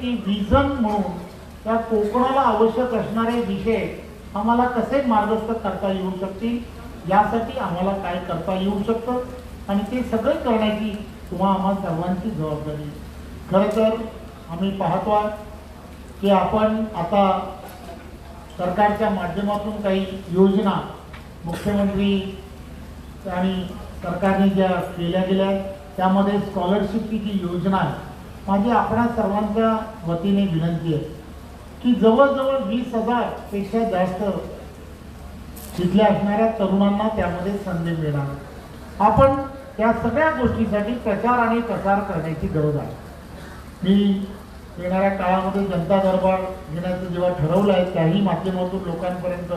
की विजन म्हणून त्या कोकणाला आवश्यक असणारे विषय आम्हाला कसे मार्गस्थ करता येऊ शकतील? यासाठी आम्हाला काय करता येऊ शकतं? आणि ते सगळे करण्याची तुम्हा आम्हा सर्वांची जबाबदारी. खरं तर आम्ही पाहतो की आपण आता सरकारच्या माध्यमातून काही योजना मुख्यमंत्री आणि सरकारने ज्या केल्या गेल्या त्यामध्ये स्कॉलरशिपची जी योजना आहे माझी आपणा सर्वांच्या वतीने विनंती आहे की जवळजवळ वीस हजारपेक्षा जास्त तिथल्या असणाऱ्या तरुणांना त्यामध्ये संधी मिळणार. आहे. आपण त्या सगळ्या गोष्टीसाठी प्रचार आणि प्रसार करण्याची गरज आहे. मी येणाऱ्या काळामध्ये जनता दरबार घेण्याचं जेव्हा ठरवलं आहे त्याही माध्यमातून लोकांपर्यंत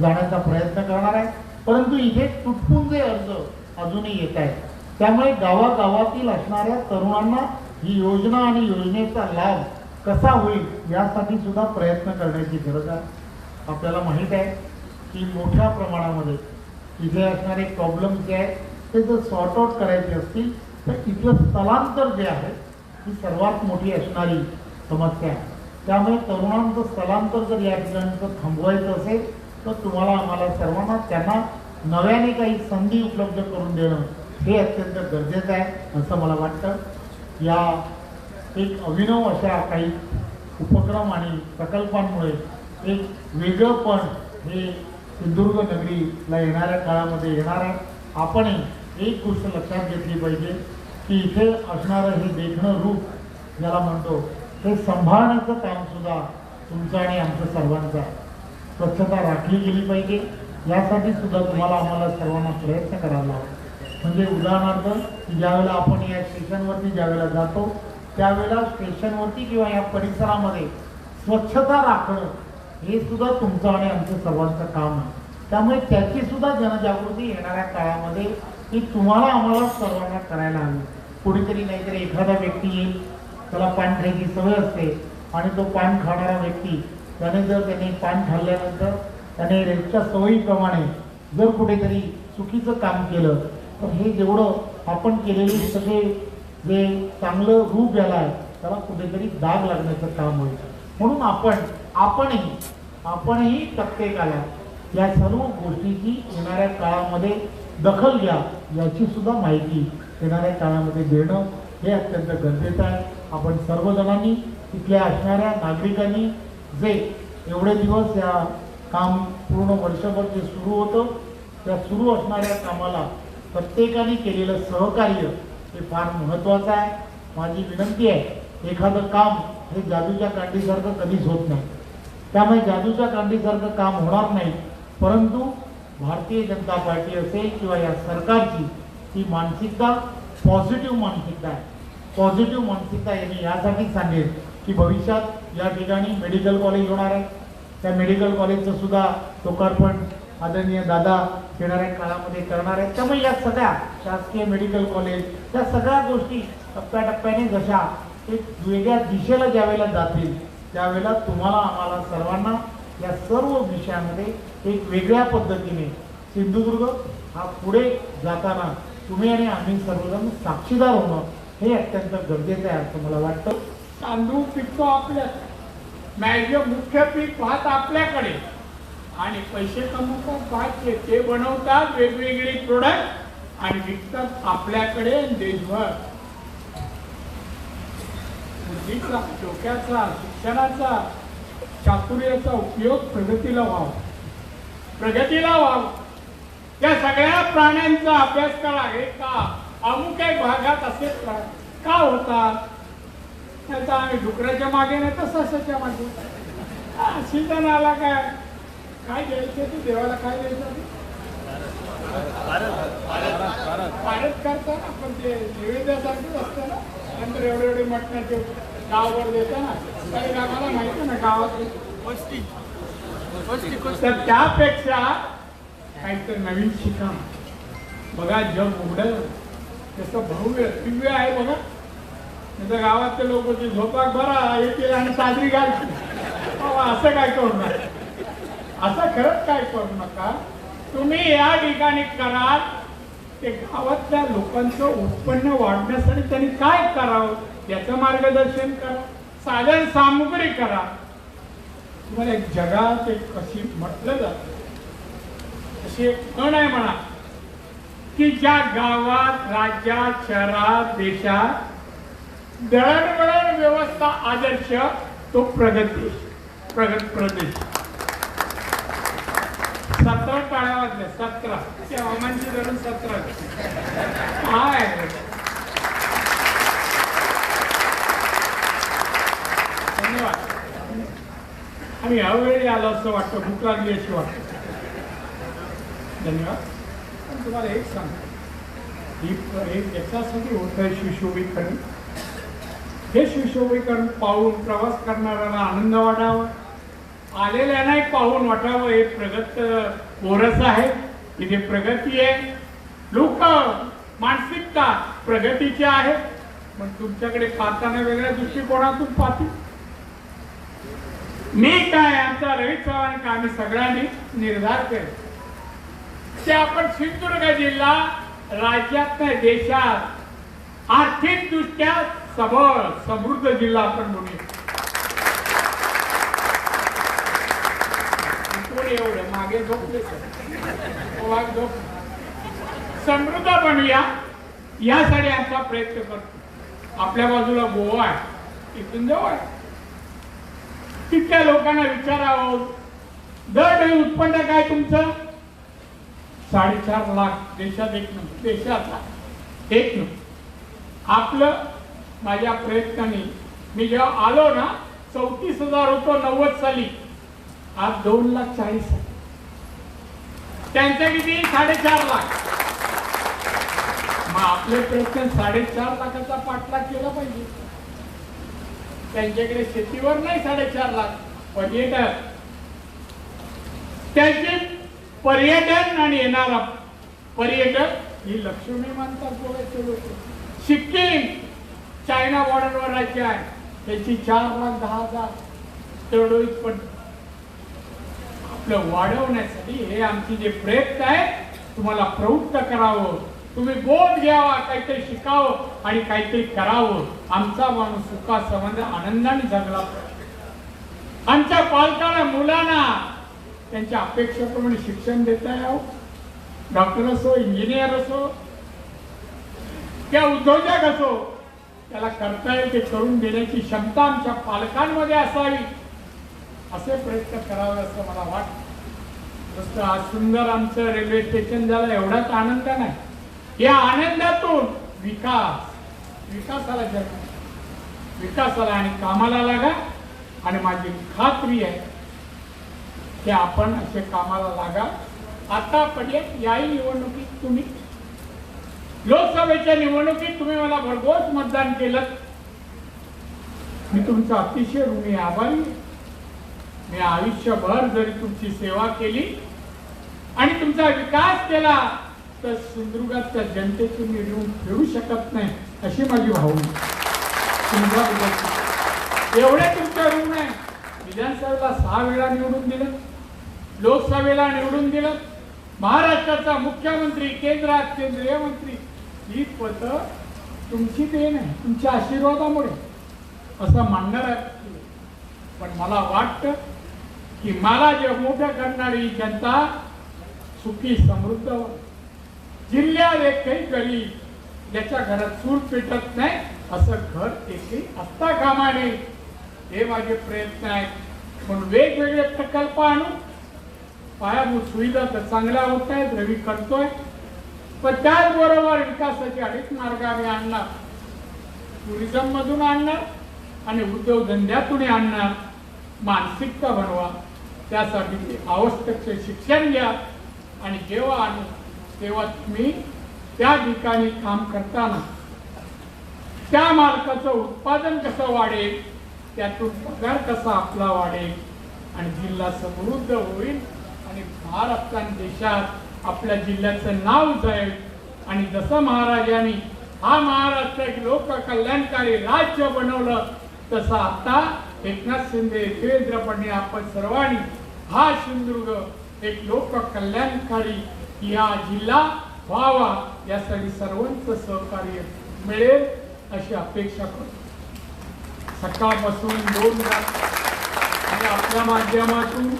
जाण्याचा प्रयत्न करणार आहे. परंतु इथे तुटपुंजे अर्ज अजूनही येत आहेत. त्यामुळे गावागावातील असणाऱ्या तरुणांना ही योजना आणि योजनेचा लाभ कसा होईल यासाठी सुद्धा प्रयत्न करण्याची गरज आहे. आपल्याला माहीत आहे की मोठ्या प्रमाणामध्ये इथे असणारे प्रॉब्लेम जे आहेत ते जर सॉर्ट आउट करायचे असतील तर इथलं स्थलांतर जे आहे ही सर्वात मोठी असणारी समस्या आहे. त्यामुळे तरुणांचं स्थलांतर जर या ठिकाणचं थांबवायचं असेल तर तुम्हाला आम्हाला सर्वांना त्यांना नव्याने काही संधी उपलब्ध करून देणं हे अत्यंत गरजेचं आहे असं मला वाटतं. या एक अभिनव अशा काही उपक्रम आणि प्रकल्पांमुळे एक वेगळंपण हे सिंधुदुर्ग नगरीला येणाऱ्या काळामध्ये येणार आहे. आपणही एक गोष्ट लक्षात घेतली पाहिजे की इथे असणारं हे देखणं रूप ज्याला म्हणतो ते सांभाळण्याचं कामसुद्धा तुमचं आणि आमचं सर्वांचं आहे. स्वच्छता राखली गेली पाहिजे. यासाठी सुद्धा तुम्हाला आम्हाला सर्वांना प्रयत्न करावा लागेल म्हणजे उदाहरणार्थ ज्यावेळेला आपण या स्टेशनवरती ज्यावेळेला जातो त्यावेळेला स्टेशनवरती किंवा या परिसरामध्ये स्वच्छता राखणं हे सुद्धा तुमचं आणि आमचं सर्वांचं काम आहे. त्यामुळे त्याची सुद्धा जनजागृती येणाऱ्या काळामध्ये ही तुम्हाला आम्हाला सर्वांना करायला हवी. कुणीतरी नाहीतरी एखादा व्यक्ती येईल त्याला पान खायची सवय असते आणि तो पान खाणारा व्यक्ती त्याने जर त्याने पान खाल्ल्यानंतर त्याने रेटच्या सवयीप्रमाणे जर कुठेतरी चुकीचं काम केलं तर हे जेवढं आपण केलेले सगळे जे चांगलं रूप याला आहे त्याला कुठेतरी दाग लागण्याचं काम होईल. म्हणून आपण आपणही आपणही प्रत्येकाला या सर्व गोष्टीची येणाऱ्या काळामध्ये दखल घ्या याची सुद्धा माहिती येणाऱ्या काळामध्ये देणं हे अत्यंत गरजेचं आहे. आपण सर्वजणांनी तिथल्या असणाऱ्या नागरिकांनी जे एवढे दिवस या काम पूर्ण वर्षभर जे सुरू होतं त्या सुरू असणाऱ्या कामाला प्रत्येकाने केलेलं सहकार्य हे फार महत्त्वाचं आहे. माझी विनंती आहे एखादं काम हे जादूच्या कांडीसारखं कधीच होत नाही. त्यामुळे जादूच्या कांडीसारखं काम होणार नाही परंतु भारतीय जनता पार्टी असेल किंवा या सरकारची ही मानसिकता पॉझिटिव्ह मानसिकता आहे. पॉझिटिव्ह मानसिकता यांनी यासाठी सांगेल की भविष्यात या ठिकाणी मेडिकल कॉलेज होणार आहे. त्या मेडिकल कॉलेजचं सुद्धा लोकार्पण आदरणीय दादा येणाऱ्या काळामध्ये करणार आहेत त्यामुळे या सगळ्या शासकीय मेडिकल कॉलेज या सगळ्या गोष्टी टप्प्याटप्प्याने जशा एक वेगळ्या दिशेला ज्यावेळेला जातील त्यावेळेला तुम्हाला आम्हाला सर्वांना या सर्व विषयामध्ये एक वेगळ्या पद्धतीने सिंधुदुर्ग हा पुढे जाताना तुम्ही आणि आम्ही सर्वजण साक्षीदार होणं हे अत्यंत गरजेचं आहे असं मला वाटतं. तांदूळ पिकतो आपल्या मॅग मुख्य पीक भात आपल्याकडे. आणि पैसे कमवतात भात ते- बनवतात वेगवेगळे प्रोडक्ट आणि विकतात आपल्याकडे देशभर. बुद्धीचा डोक्याचा शिक्षणाचा चातुर्याचा उपयोग प्रगतीला व्हावा. प्रगतीला व्हावा. या सगळ्या प्राण्यांचा अभ्यास करा. हे का? अमुक एक भागात असे का होतात? नाही तर आम्ही डुकराच्या मागे नाही तर ससाच्या मागे. सीजन आला काय? काय द्यायचं ते देवाला काय द्यायचं भारत करताना पण ते निवेद्यासारखंच असतं ना. नंतर एवढे एवढे मटणाचे गाववर देता ना. काही गावाला माहिती ना गावात. तर त्यापेक्षा काहीतरी नवीन शिका बघा जग उघडलं त्याचं भव्य दिव्य आहे बघा. नाही गावातले लोक झोपाक बरा येतील आणि साजरी घालतील असं काय करू असं खरंच काय करू नका? तुम्ही या ठिकाणी कराल. ते गावातल्या लोकांचं उत्पन्न वाढण्यासाठी त्यांनी काय करावं? याचं मार्गदर्शन करा. साधन सामुग्री करा. तुम्हाला एक जगात एक कशी म्हटलं जात. अशी एक म्हण आहे म्हणा की ज्या गावात राज्यात शहरात देशात दळणवळण व्यवस्था आदर्श तो प्रगत प्रगत प्रदेश. सतरा टाळ्या सतरा. त्या हवामानची धरून सतरा. काय धन्यवाद. आणि यावेळी आलो असं वाटतं भूक लागली अशी वाटतं. धन्यवाद. पण तुम्हाला एक सांगतो. ही याच्यासाठी होत आहे शिशोभीकरण हे शिशोभीकरण पाहून प्रवास करणाऱ्याला आनंद आलेल्यांना एक पाहून वाटावं हे प्रगत कोरस आहे. इथे प्रगती आहे. लोक मानसिकता प्रगतीची आहे. पण तुमच्याकडे पाहताना वेगळ्या दृष्टिकोनातून पाहतो मी काय आमचा रवी चव्हाण का आम्ही सगळ्यांनी निर्धार केला. की आपण सिंधुदुर्ग जिल्हा राज्यात देशात आर्थिकदृष्ट्या सबळ समृद्ध जिल्हा आपण म्हणूया कोण एवढं मागे झोपले वाघ झोप. समृद्ध बनूया यासाठी आमचा प्रयत्न करतो. आपल्या बाजूला गोवा आहे. इथून जवळ आहे. तिथल्या लोकांना विचारावं. दरवेळी उत्पन्न काय तुमचं? साडेचार लाख. देशात एक नंबर. देशाचा एक नंबर. आपलं माझ्या प्रयत्नाने मी जेव्हा आलो ना चौतीस हजार होतो नव्वद साली. आज दोन लाख चाळीस हजार. त्यांचं किती? साडेचार लाख. मग आपले प्रश्न साडेचार लाखाचा पाठलाग केला पाहिजे. त्यांच्याकडे शेतीवर नाही साडेचार लाख. पर्यटक त्यांचे पर्यटन आणि येणारा पर्यटक ही लक्ष्मी मानतात गोव्याचे लोक. सिक्कीम चायना बॉर्डरवर राज्य आहे. त्याची चार लाख दहा हजार. तेवढं पण आपलं वाढवण्यासाठी हे आमचे जे प्रयत्न आहेत तुम्हाला प्रवृत्त करावं. तुम्ही बोध घ्यावा काहीतरी शिकावं आणि काहीतरी करावं. आमचा माणूस सुखा संबंध आनंदाने जगला. पाहिजे. आमच्या पालकांना मुलांना त्यांच्या अपेक्षेप्रमाणे शिक्षण देता यावं. डॉक्टर असो इंजिनियर असो किंवा उद्योजक असो त्याला करता येईल ते करून देण्याची क्षमता आमच्या पालकांमध्ये असावी. असे प्रयत्न करावे असं मला वाटतं. नुसतं आज सुंदर आमचं रेल्वे स्टेशन झालं एवढाच आनंद नाही. या आनंदातून विकास विकासाला जग. विकासाला आणि कामाला लागा. आणि माझी खात्री आहे की आपण असे कामाला लागा. आतापर्यंत याही निवडणुकीत तुम्ही लोकसभेच्या निवडणुकीत तुम्ही मला भरघोस मतदान केलं. मी तुमचा अतिशय ऋणी आभारी आहे. मी आयुष्यभर जरी तुमची सेवा केली आणि तुमचा विकास केला तर सिंधुदुर्गातल्या जनतेची मी ऋण फेडू शकत नाही अशी माझी भावना तुमच्याबद्दल एवढे तुमच्या ऋण आहे. विधानसभेला सहा वेळा निवडून दिलं लोकसभेला निवडून दिलं महाराष्ट्राचा मुख्यमंत्री केंद्रात केंद्रीय मंत्री ही पद तुमची देण आहे तुमच्या आशीर्वादामुळे. असं मानणार आहे. पण मला वाटतं की मला जे मोठं करणारी जनता सुखी समृद्ध हो. जिल्ह्यात एकही गरीब ज्याच्या घरात सूर पेटत नाही असं घर एकही असता कामा नये. हे माझे प्रयत्न आहेत. म्हणून वेगवेगळे प्रकल्प आणू. पायाभूत सुविधा तर चांगल्या होत आहेत रवी करतोय. पण त्याचबरोबर विकासाचे अनेक मार्ग आम्ही आणणार. टुरिझम मधून आणणार आणि उद्योगधंद्यातून आणणार. मानसिकता बनवा. त्यासाठी ते आवश्यकचे शिक्षण घ्या. आणि जेव्हा आणू तेव्हा तुम्ही त्या ठिकाणी काम करताना त्या मालकाचं उत्पादन कसं वाढेल त्यातून पगार कसा आपला वाढेल आणि जिल्हा समृद्ध होईल आणि महाराष्ट्र देशात आपल्या जिल्ह्याचं नाव जाईल. आणि जसं महाराजांनी हा महाराष्ट्र एक लोक कल्याणकारी राज्य बनवलं तसं आता एकनाथ शिंदे देवेंद्र फडणवीस आपण सर्वांनी हा सिंधुदुर्ग एक लोक कल्याणकारी या जिल्हा व्हावा यासाठी सर्वांचं सहकार्य मिळेल अशी अपेक्षा करतो. सकाळपासून दोन आणि आपल्या माध्यमातून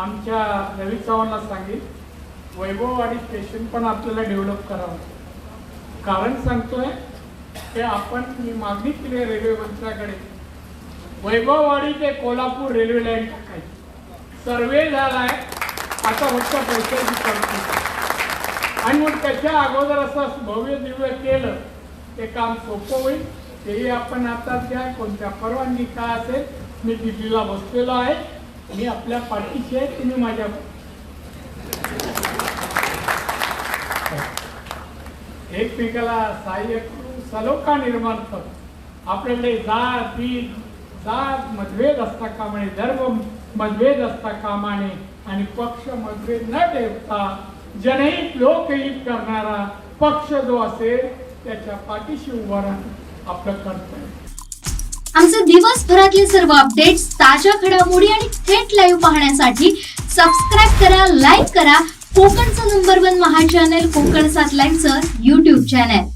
आमच्या रवी चव्हाणला सांगेल वैभववाडी स्टेशन पण आपल्याला डेव्हलप करावं. कारण सांगतोय ते आपण मी मागणी केली रेल्वे मंत्र्याकडे वैभववाडी ते कोल्हापूर रेल्वे लाईन टाकायची. सर्वे झालाय. आता फक्त पैशाची आणि मग त्याच्या अगोदर असं भव्य दिव्य केलं ते काम सोपं होईल. तेही आपण आता द्या कोणत्या परवानगी काय असेल मी दिल्लीला बसलेलो आहे. मी आपल्या पाठीशी आहे तुम्ही माझ्या एकमेकाला सहाय्य करू सलोखा निर्माण करू आपल्याकडे जात बीत जात मतभेद असता कामाने धर्म मतभेद असता कामाने आणि पक्ष मतभेद न ठेवता जनहित लोकहित करणारा पक्ष जो असेल त्याच्या पाठीशी उभा राहणं आपलं कर्तव्य. आमचे दिवसभरातले सर्व अपडेट्स ताज्या घडामोडी आणि थेट लाईव्ह पाहण्यासाठी सबस्क्राईब करा लाईक करा. कोकणचं नंबर वन महा चॅनल कोकण सात लाईनचं युट्यूब चॅनल